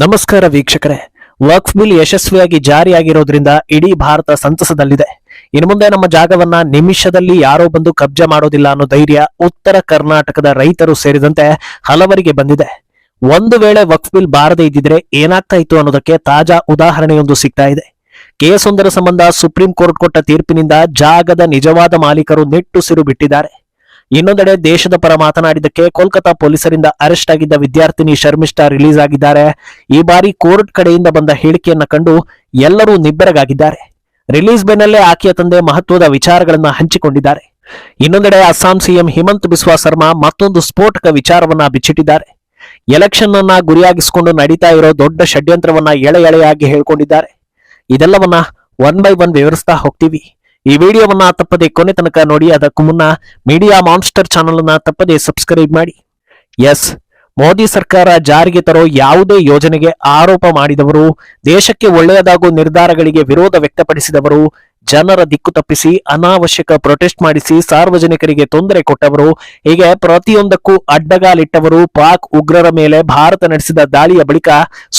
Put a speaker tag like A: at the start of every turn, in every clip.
A: ನಮಸ್ಕಾರ ವೀಕ್ಷಕರೇ. ವಕ್ಫ್ ಬಿಲ್ ಯಶಸ್ವಿಯಾಗಿ ಜಾರಿಯಾಗಿರೋದ್ರಿಂದ ಇಡೀ ಭಾರತ ಸಂತಸದಲ್ಲಿದೆ. ಇನ್ನು ಮುಂದೆ ನಮ್ಮ ಜಾಗವನ್ನ ನಿಮಿಷದಲ್ಲಿ ಯಾರೋ ಬಂದು ಕಬ್ಜಾ ಮಾಡೋದಿಲ್ಲ ಅನ್ನೋ ಧೈರ್ಯ ಉತ್ತರ ಕರ್ನಾಟಕದ ರೈತರು ಸೇರಿದಂತೆ ಹಲವರಿಗೆ ಬಂದಿದೆ. ಒಂದು ವೇಳೆ ವಕ್ಫ್ ಬಿಲ್ ಬಾರದೇ ಇದ್ದಿದ್ರೆ ಏನಾಗ್ತಾ ಇತ್ತು ಅನ್ನೋದಕ್ಕೆ ತಾಜಾ ಉದಾಹರಣೆಯೊಂದು ಸಿಗ್ತಾ ಇದೆ. ಕೇಸೊಂದರ ಸಂಬಂಧ ಸುಪ್ರೀಂ ಕೋರ್ಟ್ ಕೊಟ್ಟ ತೀರ್ಪಿನಿಂದ ಜಾಗದ ನಿಜವಾದ ಮಾಲೀಕರು ನಿಟ್ಟುಸಿರು ಬಿಟ್ಟಿದ್ದಾರೆ. ಇನ್ನೊಂದೆಡೆ ದೇಶದ ಪರ ಮಾತನಾಡಿದ್ದಕ್ಕೆ ಕೋಲ್ಕತಾ ಪೊಲೀಸರಿಂದ ಅರೆಸ್ಟ್ ಆಗಿದ್ದ ವಿದ್ಯಾರ್ಥಿನಿ ಶರ್ಮಿಷ್ಠಾ ರಿಲೀಸ್ ಆಗಿದ್ದಾರೆ. ಈ ಬಾರಿ ಕೋರ್ಟ್ ಕಡೆಯಿಂದ ಬಂದ ಹೇಳಿಕೆಯನ್ನ ಕಂಡು ಎಲ್ಲರೂ ನಿಬ್ಬೆರಗಾಗಿದ್ದಾರೆ. ರಿಲೀಸ್ ಬೆನ್ನಲ್ಲೇ ಆಕೆಯ ತಂದೆ ಮಹತ್ವದ ವಿಚಾರಗಳನ್ನ ಹಂಚಿಕೊಂಡಿದ್ದಾರೆ. ಇನ್ನೊಂದೆಡೆ ಅಸ್ಸಾಂ ಸಿಎಂ ಹಿಮಂತ್ ಬಿಸ್ವಾ ಶರ್ಮಾ ಮತ್ತೊಂದು ಸ್ಫೋಟಕ ವಿಚಾರವನ್ನ ಬಿಚ್ಚಿಟ್ಟಿದ್ದಾರೆ. ಎಲೆಕ್ಷನ್ ಅನ್ನ ಗುರಿಯಾಗಿಸಿಕೊಂಡು ನಡೀತಾ ಇರೋ ದೊಡ್ಡ ಷಡ್ಯಂತ್ರವನ್ನ ಎಳೆ ಎಳೆಯಾಗಿ ಹೇಳ್ಕೊಂಡಿದ್ದಾರೆ. ಇದೆಲ್ಲವನ್ನ ಒನ್ ಬೈ ಒನ್ ವಿವರಿಸ್ತಾ ಹೋಗ್ತೀವಿ. ಈ ವಿಡಿಯೋವನ್ನ ತಪ್ಪದೆ ಕೊನೆ ತನಕ ನೋಡಿ, ಅದಕ್ಕೂ ಮುನ್ನ ಮೀಡಿಯಾ ಮಾನ್ಸ್ಟರ್ ಚಾನಲ್ ಅನ್ನ ತಪ್ಪದೆ ಸಬ್ಸ್ಕ್ರೈಬ್ ಮಾಡಿ. ಎಸ್ ಮೋದಿ ಸರ್ಕಾರ ಜಾರಿಗೆ ತರೋ ಯಾವುದೇ ಯೋಜನೆಗೆ ಆರೋಪ ಮಾಡಿದವರು, ದೇಶಕ್ಕೆ ಒಳ್ಳೆಯದಾಗುವ ನಿರ್ಧಾರಗಳಿಗೆ ವಿರೋಧ ವ್ಯಕ್ತಪಡಿಸಿದವರು, ಜನರ ದಿಕ್ಕು ತಪ್ಪಿಸಿ, ಅನಾವಶ್ಯಕ ಪ್ರೊಟೆಸ್ಟ್ ಮಾಡಿಸಿ, ಸಾರ್ವಜನಿಕರಿಗೆ ತೊಂದರೆ ಕೊಟ್ಟವರು, ಹೀಗೆ ಪ್ರತಿಯೊಂದಕ್ಕೂ ಅಡ್ಡಗಾಲಿಟ್ಟವರು, ಪಾಕ್ ಉಗ್ರರ ಮೇಲೆ ಭಾರತ ನಡೆಸಿದ ದಾಳಿಯ ಬಳಿಕ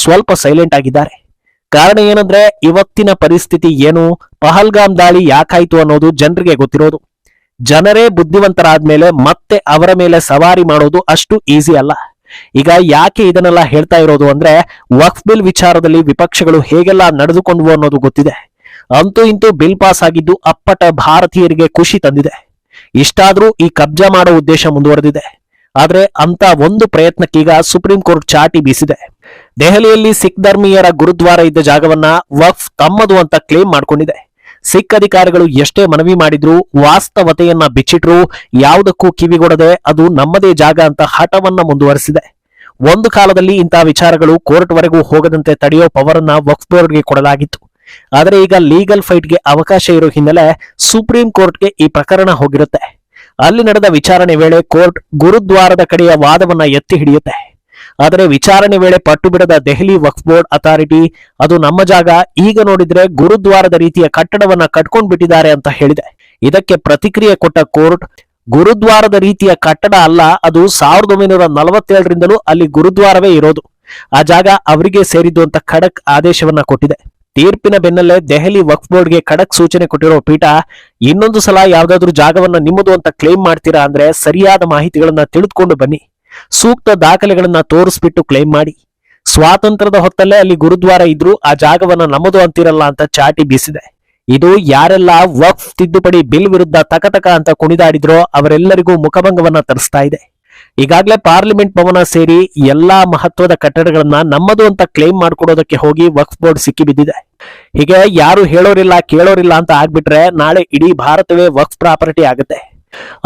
A: ಸ್ವಲ್ಪ ಸೈಲೆಂಟ್ ಆಗಿದ್ದಾರೆ. ಕಾರಣ ಏನಂದ್ರೆ ಇವತ್ತಿನ ಪರಿಸ್ಥಿತಿ ಏನು? ಪಹಲ್ಗಾಮ್ ದಾಳಿ ಯಾಕಾಯ್ತು ಅನ್ನೋದು ಜನರಿಗೆ ಗೊತ್ತಿರೋದು. ಜನರೇ ಬುದ್ಧಿವಂತರಾದ್ಮೇಲೆ ಮತ್ತೆ ಅವರ ಮೇಲೆ ಸವಾರಿ ಮಾಡೋದು ಅಷ್ಟು ಈಸಿ ಅಲ್ಲ. ಈಗ ಯಾಕೆ ಇದನ್ನೆಲ್ಲ ಹೇಳ್ತಾ ಇರೋದು ಅಂದ್ರೆ ವಕ್ಫ್ ಬಿಲ್ ವಿಚಾರದಲ್ಲಿ ವಿಪಕ್ಷಗಳು ಹೇಗೆಲ್ಲ ನಡೆದುಕೊಂಡ್ವು ಅನ್ನೋದು ಗೊತ್ತಿದೆ. ಅಂತೂ ಇಂತೂ ಬಿಲ್ ಪಾಸ್ ಆಗಿದ್ದು ಅಪ್ಪಟ ಭಾರತೀಯರಿಗೆ ಖುಷಿ ತಂದಿದೆ. ಇಷ್ಟಾದ್ರೂ ಈ ಕಬ್ಜಾ ಮಾಡೋ ಉದ್ದೇಶ ಮುಂದುವರೆದಿದೆ. ಆದ್ರೆ ಅಂತ ಒಂದು ಪ್ರಯತ್ನಕ್ಕೀಗ ಸುಪ್ರೀಂ ಕೋರ್ಟ್ ಚಾಟಿ ಬೀಸಿದೆ. ದೆಹಲಿಯಲ್ಲಿ ಸಿಖ್ ಧರ್ಮೀಯರ ಗುರುದ್ವಾರ ಇದ್ದ ಜಾಗವನ್ನ ವಕ್ಫ್ ತಮ್ಮದು ಅಂತ ಕ್ಲೇಮ್ ಮಾಡ್ಕೊಂಡಿದೆ. ಸಿಖ್ ಅಧಿಕಾರಿಗಳು ಎಷ್ಟೇ ಮನವಿ ಮಾಡಿದ್ರು ವಾಸ್ತವತೆಯನ್ನ ಬಿಚ್ಚಿಟ್ರು ಯಾವುದಕ್ಕೂ ಕಿವಿಗೊಡದೆ ಅದು ನಮ್ಮದೇ ಜಾಗ ಅಂತ ಹಠವನ್ನ ಮುಂದುವರೆಸಿದೆ. ಒಂದು ಕಾಲದಲ್ಲಿ ಇಂತಹ ವಿಚಾರಗಳು ಕೋರ್ಟ್ವರೆಗೂ ಹೋಗದಂತೆ ತಡೆಯೋ ಪವರ್ ಅನ್ನ ವಕ್ಫ್ ಬೋರ್ಡ್ಗೆ ಕೊಡಲಾಗಿತ್ತು. ಆದರೆ ಈಗ ಲೀಗಲ್ ಫೈಟ್ಗೆ ಅವಕಾಶ ಇರೋ ಹಿನ್ನೆಲೆ ಸುಪ್ರೀಂ ಕೋರ್ಟ್ಗೆ ಈ ಪ್ರಕರಣ ಹೋಗಿರುತ್ತೆ. ಅಲ್ಲಿ ನಡೆದ ವಿಚಾರಣೆ ವೇಳೆ ಕೋರ್ಟ್ ಗುರುದ್ವಾರದ ಕಡೆಯ ವಾದವನ್ನ ಎತ್ತಿ ಹಿಡಿಯುತ್ತೆ. ಆದರೆ ವಿಚಾರಣೆ ವೇಳೆ ಪಟ್ಟು ಬಿಡದ ದೆಹಲಿ ವಕ್ಫ್ ಬೋರ್ಡ್ ಅಥಾರಿಟಿ, ಅದು ನಮ್ಮ ಜಾಗ, ಈಗ ನೋಡಿದ್ರೆ ಗುರುದ್ವಾರದ ರೀತಿಯ ಕಟ್ಟಡವನ್ನ ಕಟ್ಕೊಂಡ್ ಬಿಟ್ಟಿದ್ದಾರೆ ಅಂತ ಹೇಳಿದೆ. ಇದಕ್ಕೆ ಪ್ರತಿಕ್ರಿಯೆ ಕೊಟ್ಟ ಕೋರ್ಟ್, ಗುರುದ್ವಾರದ ರೀತಿಯ ಕಟ್ಟಡ ಅಲ್ಲ, ಅದು ಸಾವಿರದ ಒಂಬೈನೂರ ನಲವತ್ತೇಳರಿಂದಲೂ ಅಲ್ಲಿ ಗುರುದ್ವಾರವೇ ಇರೋದು. ಆ ಜಾಗ ಅವರಿಗೆ ಸೇರಿದ್ದು ಅಂತ ಖಡಕ್ ಆದೇಶವನ್ನ ಕೊಟ್ಟಿದೆ. ತೀರ್ಪಿನ ಬೆನ್ನಲ್ಲೇ ದೆಹಲಿ ವಕ್ಫ್ ಬೋರ್ಡ್ಗೆ ಖಡಕ್ ಸೂಚನೆ ಕೊಟ್ಟಿರೋ ಪೀಠ, ಇನ್ನೊಂದು ಸಲ ಯಾವ್ದಾದ್ರು ಜಾಗವನ್ನ ನಿಮ್ಮದು ಅಂತ ಕ್ಲೇಮ್ ಮಾಡ್ತೀರಾ ಅಂದ್ರೆ ಸರಿಯಾದ ಮಾಹಿತಿಗಳನ್ನ ತಿಳಿದುಕೊಂಡು ಬನ್ನಿ. ಸೂಕ್ತ ದಾಖಲೆಗಳನ್ನ ತೋರಿಸ್ಬಿಟ್ಟು ಕ್ಲೇಮ್ ಮಾಡಿ. ಸ್ವಾತಂತ್ರ್ಯದ ಹೊತ್ತಲ್ಲೇ ಅಲ್ಲಿ ಗುರುದ್ವಾರ ಇದ್ರು ಆ ಜಾಗವನ್ನ ನಮ್ಮದು ಅಂತಿರಲ್ಲ ಅಂತ ಚಾಟಿ ಬೀಸಿದೆ. ಇದು ಯಾರೆಲ್ಲ ವಕ್ಫ್ ತಿದ್ದುಪಡಿ ಬಿಲ್ ವಿರುದ್ಧ ತಕತಕ ಅಂತ ಕುಣಿದಾಡಿದ್ರೋ ಅವರೆಲ್ಲರಿಗೂ ಮುಖಭಂಗವನ್ನ ತರಿಸ್ತಾ ಇದೆ. ಈಗಾಗಲೇ ಪಾರ್ಲಿಮೆಂಟ್ ಭವನ ಸೇರಿ ಎಲ್ಲಾ ಮಹತ್ವದ ಕಟ್ಟಡಗಳನ್ನ ನಮ್ಮದು ಅಂತ ಕ್ಲೇಮ್ ಮಾಡ್ಕೊಡೋದಕ್ಕೆ ಹೋಗಿ ವಕ್ಫ್ ಬೋರ್ಡ್ ಸಿಕ್ಕಿ ಬಿದ್ದಿದೆ ಹೀಗೆ ಯಾರು ಹೇಳೋರಿಲ್ಲ, ಕೇಳೋರಿಲ್ಲ ಅಂತ ಆಗ್ಬಿಟ್ರೆ ನಾಳೆ ಇಡೀ ಭಾರತವೇ ವಕ್ಫ್ ಪ್ರಾಪರ್ಟಿ ಆಗುತ್ತೆ.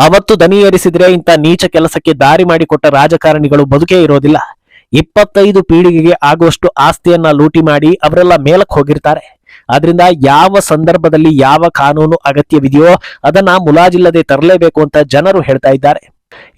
A: ಅವತ್ತು ದನಿ ಏರಿಸಿದ್ರೆ ಇಂಥ ನೀಚ ಕೆಲಸಕ್ಕೆ ದಾರಿ ಮಾಡಿಕೊಟ್ಟ ರಾಜಕಾರಣಿಗಳು ಬದುಕೇ ಇರೋದಿಲ್ಲ. ಇಪ್ಪತ್ತೈದು ಪೀಳಿಗೆಗೆ ಆಗುವಷ್ಟು ಆಸ್ತಿಯನ್ನ ಲೂಟಿ ಮಾಡಿ ಅವರೆಲ್ಲ ಮೇಲಕ್ಕೆ ಹೋಗಿರ್ತಾರೆ. ಆದ್ರಿಂದ ಯಾವ ಸಂದರ್ಭದಲ್ಲಿ ಯಾವ ಕಾನೂನು ಅಗತ್ಯವಿದೆಯೋ ಅದನ್ನ ಮುಲಾಜಿಲ್ಲದೆ ತರಲೇಬೇಕು ಅಂತ ಜನರು ಹೇಳ್ತಾ ಇದ್ದಾರೆ.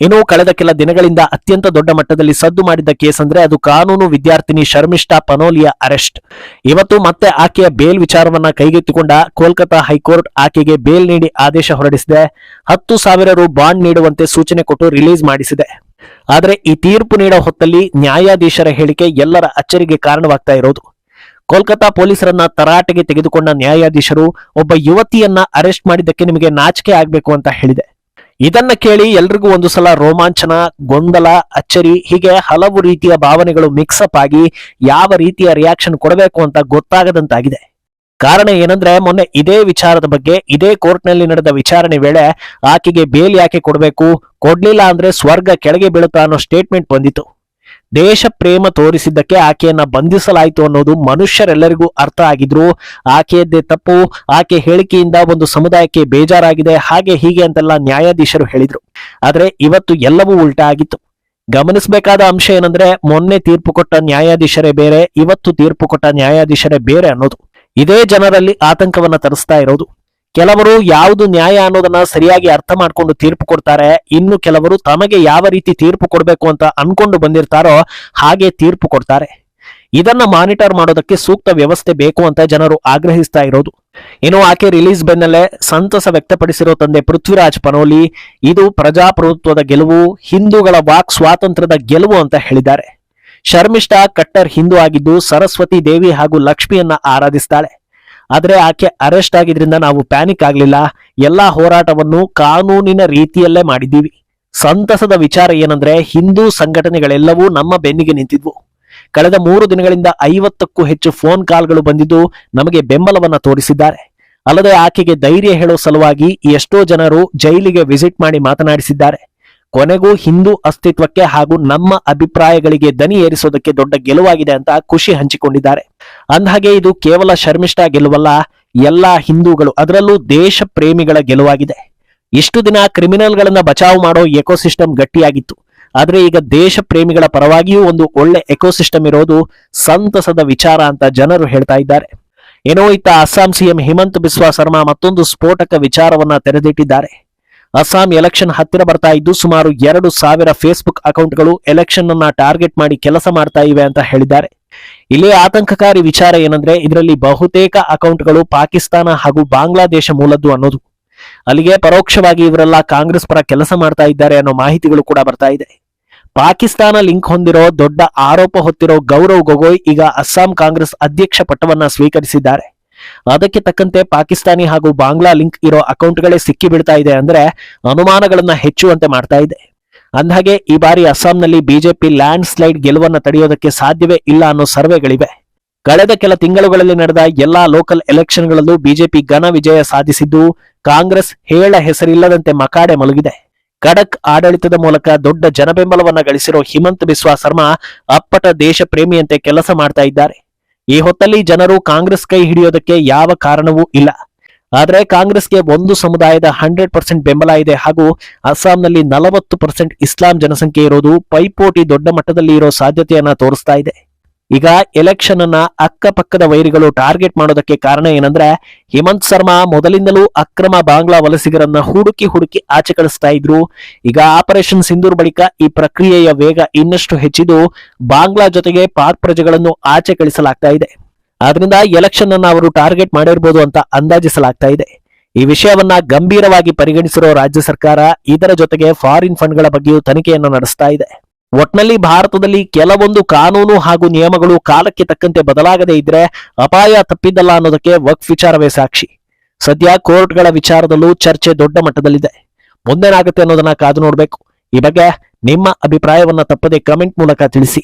A: ಇನ್ನು ಕಳೆದ ಕೆಲ ದಿನಗಳಿಂದ ಅತ್ಯಂತ ದೊಡ್ಡ ಮಟ್ಟದಲ್ಲಿ ಸದ್ದು ಮಾಡಿದ್ದ ಕೇಸ್ ಅಂದ್ರೆ ಅದು ಕಾನೂನು ವಿದ್ಯಾರ್ಥಿನಿ ಶರ್ಮಿಷ್ಠಾ ಪನೋಲಿಯ ಅರೆಸ್ಟ್. ಇವತ್ತು ಮತ್ತೆ ಆಕೆಯ ಬೇಲ್ ವಿಚಾರವನ್ನ ಕೈಗೆತ್ತಿಕೊಂಡ ಕೋಲ್ಕತಾ ಹೈಕೋರ್ಟ್ ಆಕೆಗೆ ಬೇಲ್ ನೀಡಿ ಆದೇಶ ಹೊರಡಿಸಿದೆ. ಹತ್ತು ಸಾವಿರ ರು ಬಾಂಡ್ ನೀಡುವಂತೆ ಸೂಚನೆ ಕೊಟ್ಟು ರಿಲೀಸ್ ಮಾಡಿಸಿದೆ. ಆದರೆ ಈ ತೀರ್ಪು ನೀಡೋ ಹೊತ್ತಲ್ಲಿ ನ್ಯಾಯಾಧೀಶರ ಹೇಳಿಕೆ ಎಲ್ಲರ ಅಚ್ಚರಿಗೆ ಕಾರಣವಾಗ್ತಾ ಇರೋದು. ಕೋಲ್ಕತಾ ಪೊಲೀಸರನ್ನ ತರಾಟೆಗೆ ತೆಗೆದುಕೊಂಡ ನ್ಯಾಯಾಧೀಶರು ಒಬ್ಬ ಯುವತಿಯನ್ನ ಅರೆಸ್ಟ್ ಮಾಡಿದ್ದಕ್ಕೆ ನಿಮಗೆ ನಾಚಿಕೆ ಆಗ್ಬೇಕು ಅಂತ ಹೇಳಿದೆ. ಇದನ್ನ ಕೇಳಿ ಎಲ್ರಿಗೂ ಒಂದು ಸಲ ರೋಮಾಂಚನ, ಗೊಂದಲ, ಅಚ್ಚರಿ, ಹೀಗೆ ಹಲವು ರೀತಿಯ ಭಾವನೆಗಳು ಮಿಕ್ಸಪ್ ಆಗಿ ಯಾವ ರೀತಿಯ ರಿಯಾಕ್ಷನ್ ಕೊಡಬೇಕು ಅಂತ ಗೊತ್ತಾಗದಂತಾಗಿದೆ. ಕಾರಣ ಏನಂದ್ರೆ ಮೊನ್ನೆ ಇದೇ ವಿಚಾರದ ಬಗ್ಗೆ, ಇದೇ ಕೋರ್ಟ್ನಲ್ಲಿ ನಡೆದ ವಿಚಾರಣೆ ವೇಳೆ ಆಕೆಗೆ ಬೇಲ್ ಯಾಕೆ ಕೊಡಬೇಕು, ಕೊಡ್ಲಿಲ್ಲ ಅಂದ್ರೆ ಸ್ವರ್ಗ ಕೆಳಗೆ ಬೀಳುತ್ತಾ ಅನ್ನೋ ಸ್ಟೇಟ್ಮೆಂಟ್ ಬಂದಿತ್ತು. ದೇಶ ಪ್ರೇಮ ತೋರಿಸಿದ್ದಕ್ಕೆ ಆಕೆಯನ್ನ ಬಂಧಿಸಲಾಯಿತು ಅನ್ನೋದು ಮನುಷ್ಯರೆಲ್ಲರಿಗೂ ಅರ್ಥ ಆಗಿದ್ರು. ಆಕೆಯದ್ದೇ ತಪ್ಪು, ಆಕೆ ಹೇಳಿಕೆಯಿಂದ ಒಂದು ಸಮುದಾಯಕ್ಕೆ ಬೇಜಾರಾಗಿದೆ, ಹಾಗೆ ಹೀಗೆ ಅಂತೆಲ್ಲ ನ್ಯಾಯಾಧೀಶರು ಹೇಳಿದ್ರು. ಆದ್ರೆ ಇವತ್ತು ಎಲ್ಲವೂ ಉಲ್ಟಾ ಆಗಿತ್ತು. ಗಮನಿಸಬೇಕಾದ ಅಂಶ ಏನಂದ್ರೆ, ಮೊನ್ನೆ ತೀರ್ಪು ಕೊಟ್ಟ ನ್ಯಾಯಾಧೀಶರೇ ಬೇರೆ, ಇವತ್ತು ತೀರ್ಪು ಕೊಟ್ಟ ನ್ಯಾಯಾಧೀಶರೇ ಬೇರೆ ಅನ್ನೋದು. ಇದೇ ಜನರಲ್ಲಿ ಆತಂಕವನ್ನ ತರಿಸ್ತಾ ಇರೋದು. ಕೆಲವರು ಯಾವುದು ನ್ಯಾಯ ಅನ್ನೋದನ್ನ ಸರಿಯಾಗಿ ಅರ್ಥ ಮಾಡ್ಕೊಂಡು ತೀರ್ಪು ಕೊಡ್ತಾರೆ. ಇನ್ನು ಕೆಲವರು ತಮಗೆ ಯಾವ ರೀತಿ ತೀರ್ಪು ಕೊಡಬೇಕು ಅಂತ ಅನ್ಕೊಂಡು ಬಂದಿರ್ತಾರೋ ಹಾಗೆ ತೀರ್ಪು ಕೊಡ್ತಾರೆ. ಇದನ್ನ ಮಾನಿಟರ್ ಮಾಡೋದಕ್ಕೆ ಸೂಕ್ತ ವ್ಯವಸ್ಥೆ ಬೇಕು ಅಂತ ಜನರು ಆಗ್ರಹಿಸ್ತಾ ಇರೋದು. ಇನ್ನು ಆಕೆ ರಿಲೀಸ್ ಬೆನ್ನಲ್ಲೇ ಸಂತಸ ವ್ಯಕ್ತಪಡಿಸಿರೋ ತಂದೆ ಪೃಥ್ವಿರಾಜ್ ಪನೋಲಿ, ಇದು ಪ್ರಜಾಪ್ರಭುತ್ವದ ಗೆಲುವು, ಹಿಂದೂಗಳ ವಾಕ್ ಸ್ವಾತಂತ್ರ್ಯದ ಗೆಲುವು ಅಂತ ಹೇಳಿದ್ದಾರೆ. ಶರ್ಮಿಷ್ಠಾ ಕಟ್ಟರ್ ಹಿಂದೂ ಆಗಿದ್ದು, ಸರಸ್ವತಿ ದೇವಿ ಹಾಗೂ ಲಕ್ಷ್ಮಿಯನ್ನ ಆರಾಧಿಸ್ತಾಳೆ. ಆದ್ರೆ ಆಕೆ ಅರೆಸ್ಟ್ ಆಗಿದ್ರಿಂದ ನಾವು ಪ್ಯಾನಿಕ್ ಆಗಲಿಲ್ಲ. ಎಲ್ಲ ಹೋರಾಟವನ್ನು ಕಾನೂನಿನ ರೀತಿಯಲ್ಲೇ ಮಾಡಿದ್ದೀವಿ. ಸಂತಸದ ವಿಚಾರ ಏನಂದ್ರೆ ಹಿಂದೂ ಸಂಘಟನೆಗಳೆಲ್ಲವೂ ನಮ್ಮ ಬೆನ್ನಿಗೆ ನಿಂತಿದ್ವು. ಕಳೆದ ಮೂರು ದಿನಗಳಿಂದ ಐವತ್ತಕ್ಕೂ ಹೆಚ್ಚು ಫೋನ್ ಕಾಲ್ಗಳು ಬಂದಿದ್ದು ನಮಗೆ ಬೆಂಬಲವನ್ನ ತೋರಿಸಿದ್ದಾರೆ. ಅಲ್ಲದೆ ಆಕೆಗೆ ಧೈರ್ಯ ಹೇಳೋ ಸಲುವಾಗಿ ಎಷ್ಟೋ ಜನರು ಜೈಲಿಗೆ ವಿಸಿಟ್ ಮಾಡಿ ಮಾತನಾಡಿಸಿದ್ದಾರೆ. ಕೊನೆಗೂ ಹಿಂದೂ ಅಸ್ತಿತ್ವಕ್ಕೆ ಹಾಗೂ ನಮ್ಮ ಅಭಿಪ್ರಾಯಗಳಿಗೆ ದನಿ ಏರಿಸೋದಕ್ಕೆ ದೊಡ್ಡ ಗೆಲುವಾಗಿದೆ ಅಂತ ಖುಷಿ ಹಂಚಿಕೊಂಡಿದ್ದಾರೆ. ಅಂದಹಾಗೆ ಇದು ಕೇವಲ ಶರ್ಮಿಷ್ಠಾ ಗೆಲುವಲ್ಲ, ಎಲ್ಲಾ ಹಿಂದೂಗಳು ಅದರಲ್ಲೂ ದೇಶ ಪ್ರೇಮಿಗಳ ಗೆಲುವಾಗಿದೆ. ಇಷ್ಟು ದಿನ ಕ್ರಿಮಿನಲ್ಗಳನ್ನ ಬಚಾವ್ ಮಾಡೋ ಎಕೋಸಿಸ್ಟಮ್ ಗಟ್ಟಿಯಾಗಿತ್ತು. ಆದರೆ ಈಗ ದೇಶ ಪ್ರೇಮಿಗಳ ಪರವಾಗಿಯೂ ಒಂದು ಒಳ್ಳೆ ಎಕೋಸಿಸ್ಟಮ್ ಇರೋದು ಸಂತಸದ ವಿಚಾರ ಅಂತ ಜನರು ಹೇಳ್ತಾ ಇದ್ದಾರೆ. ಏನೋ ಇತ್ತ ಅಸ್ಸಾಂ ಸಿಎಂ ಹಿಮಂತ್ ಬಿಸ್ವಾ ಶರ್ಮಾ ಮತ್ತೊಂದು ಸ್ಫೋಟಕ ವಿಚಾರವನ್ನ ತೆರೆದಿಟ್ಟಿದ್ದಾರೆ. ಅಸ್ಸಾಂ ಎಲೆಕ್ಷನ್ ಹತ್ತಿರ ಬರ್ತಾ ಇದ್ದು ಸುಮಾರು ಎರಡು ಸಾವಿರ ಫೇಸ್ಬುಕ್ ಅಕೌಂಟ್ಗಳು ಎಲೆಕ್ಷನ್ ಅನ್ನ ಟಾರ್ಗೆಟ್ ಮಾಡಿ ಕೆಲಸ ಮಾಡ್ತಾ ಇವೆ ಅಂತ ಹೇಳಿದ್ದಾರೆ. ಇಲ್ಲಿ ಆತಂಕಕಾರಿ ವಿಚಾರ ಏನಂದ್ರೆ ಇದರಲ್ಲಿ ಬಹುತೇಕ ಅಕೌಂಟ್ಗಳು ಪಾಕಿಸ್ತಾನ ಹಾಗೂ ಬಾಂಗ್ಲಾದೇಶ ಮೂಲದ್ದು ಅನ್ನೋದು. ಅಲ್ಲಿಗೆ ಪರೋಕ್ಷವಾಗಿ ಇವರೆಲ್ಲ ಕಾಂಗ್ರೆಸ್ ಪರ ಕೆಲಸ ಮಾಡ್ತಾ ಇದ್ದಾರೆ ಅನ್ನೋ ಮಾಹಿತಿಗಳು ಕೂಡ ಬರ್ತಾ ಇದೆ. ಪಾಕಿಸ್ತಾನ ಲಿಂಕ್ ಹೊಂದಿರೋ ದೊಡ್ಡ ಆರೋಪ ಹೊತ್ತಿರೋ ಗೌರವ್ ಗೊಗೊಯ್ ಈಗ ಅಸ್ಸಾಂ ಕಾಂಗ್ರೆಸ್ ಅಧ್ಯಕ್ಷ ಪಟ್ಟವನ್ನ ಸ್ವೀಕರಿಸಿದ್ದಾರೆ. ಅದಕ್ಕೆ ತಕ್ಕಂತೆ ಪಾಕಿಸ್ತಾನಿ ಹಾಗೂ ಬಾಂಗ್ಲಾ ಲಿಂಕ್ ಇರೋ ಅಕೌಂಟ್ಗಳೇ ಸಿಕ್ಕಿ ಇದೆ ಅಂದ್ರೆ ಅನುಮಾನಗಳನ್ನ ಹೆಚ್ಚುವಂತೆ ಮಾಡ್ತಾ ಇದೆ. ಅಂದಹಾಗೆ, ಈ ಬಾರಿ ಅಸ್ಸಾಂನಲ್ಲಿ ಬಿಜೆಪಿ ಲ್ಯಾಂಡ್ ಸ್ಲೈಡ್ ಗೆಲುವನ್ನ ತಡೆಯೋದಕ್ಕೆ ಸಾಧ್ಯವೇ ಇಲ್ಲ ಅನ್ನೋ ಸರ್ವೆಗಳಿವೆ. ಕಳೆದ ಕೆಲ ತಿಂಗಳುಗಳಲ್ಲಿ ನಡೆದ ಎಲ್ಲಾ ಲೋಕಲ್ ಎಲೆಕ್ಷನ್ಗಳಲ್ಲೂ ಬಿಜೆಪಿ ಘನ ವಿಜಯ ಸಾಧಿಸಿದ್ದು, ಕಾಂಗ್ರೆಸ್ ಹೇಳ ಹೆಸರಿಲ್ಲದಂತೆ ಮಕಾಡೆ ಮಲಗಿದೆ. ಖಡಕ್ ಆಡಳಿತದ ಮೂಲಕ ದೊಡ್ಡ ಜನಬೆಂಬಲವನ್ನ ಗಳಿಸಿರೋ ಹಿಮಂತ್ ಬಿಸ್ವಾ ಶರ್ಮಾ ಅಪ್ಪಟ ದೇಶ ಪ್ರೇಮಿಯಂತೆ ಕೆಲಸ ಮಾಡ್ತಾ ಇದ್ದಾರೆ. ಈ ಹೊತ್ತಲ್ಲಿ ಜನರು ಕಾಂಗ್ರೆಸ್ ಕೈ ಹಿಡಿಯೋದಕ್ಕೆ ಯಾವ ಕಾರಣವೂ ಇಲ್ಲ. ಆದರೆ ಕಾಂಗ್ರೆಸ್ಗೆ ಒಂದು ಸಮುದಾಯದ ಹಂಡ್ರೆಡ್ ಪರ್ಸೆಂಟ್ ಬೆಂಬಲ ಇದೆ ಹಾಗೂ ಅಸ್ಸಾಂನಲ್ಲಿ ನಲವತ್ತು ಪರ್ಸೆಂಟ್ ಇಸ್ಲಾಂ ಜನಸಂಖ್ಯೆ ಇರೋದು ಪೈಪೋಟಿ ದೊಡ್ಡ ಮಟ್ಟದಲ್ಲಿ ಇರೋ ಸಾಧ್ಯತೆಯನ್ನು ತೋರಿಸ್ತಾ ಇದೆ. ಈಗ ಎಲೆಕ್ಷನ್ ಅನ್ನ ಅಕ್ಕಪಕ್ಕದ ವೈರಿಗಳು ಟಾರ್ಗೆಟ್ ಮಾಡೋದಕ್ಕೆ ಕಾರಣ ಏನಂದ್ರೆ, ಹಿಮಂತ್ ಶರ್ಮಾ ಮೊದಲಿಂದಲೂ ಅಕ್ರಮ ಬಾಂಗ್ಲಾ ವಲಸಿಗರನ್ನ ಹುಡುಕಿ ಹುಡುಕಿ ಆಚೆ ಕಳಿಸ್ತಾ ಇದ್ರು. ಈಗ ಆಪರೇಷನ್ ಸಿಂಧೂರ್ ಬಳಿಕ ಈ ಪ್ರಕ್ರಿಯೆಯ ವೇಗ ಇನ್ನಷ್ಟು ಹೆಚ್ಚಿದ್ದು ಬಾಂಗ್ಲಾ ಜೊತೆಗೆ ಪಾಕ್ ಪ್ರಜೆಗಳನ್ನು ಆಚೆ ಕಳಿಸಲಾಗ್ತಾ ಇದೆ. ಆದ್ರಿಂದ ಎಲೆಕ್ಷನ್ ಅನ್ನ ಅವರು ಟಾರ್ಗೆಟ್ ಮಾಡಿರ್ಬೋದು ಅಂತ ಅಂದಾಜಿಸಲಾಗ್ತಾ ಇದೆ. ಈ ವಿಷಯವನ್ನ ಗಂಭೀರವಾಗಿ ಪರಿಗಣಿಸಿರೋ ರಾಜ್ಯ ಸರ್ಕಾರ ಇದರ ಜೊತೆಗೆ ಫಾರಿನ್ ಫಂಡ್ಗಳ ಬಗ್ಗೆಯೂ ತನಿಖೆಯನ್ನು ನಡೆಸ್ತಾ ಇದೆ. ಒಟ್ನಲ್ಲಿ ಭಾರತದಲ್ಲಿ ಕೆಲವೊಂದು ಕಾನೂನು ಹಾಗೂ ನಿಯಮಗಳು ಕಾಲಕ್ಕೆ ತಕ್ಕಂತೆ ಬದಲಾಗದೇ ಇದ್ರೆ ಅಪಾಯ ತಪ್ಪಿದ್ದಲ್ಲ ಅನ್ನೋದಕ್ಕೆ ವಕ್ ವಿಚಾರವೇ ಸಾಕ್ಷಿ. ಸದ್ಯ ಕೋರ್ಟ್ಗಳ ವಿಚಾರದಲ್ಲೂ ಚರ್ಚೆ ದೊಡ್ಡ ಮಟ್ಟದಲ್ಲಿದೆ. ಮುಂದೇನಾಗುತ್ತೆ ಅನ್ನೋದನ್ನ ಕಾದು ನೋಡಬೇಕು. ಈ ಬಗ್ಗೆ ನಿಮ್ಮ ಅಭಿಪ್ರಾಯವನ್ನ ತಪ್ಪದೆ ಕಮೆಂಟ್ ಮೂಲಕ ತಿಳಿಸಿ.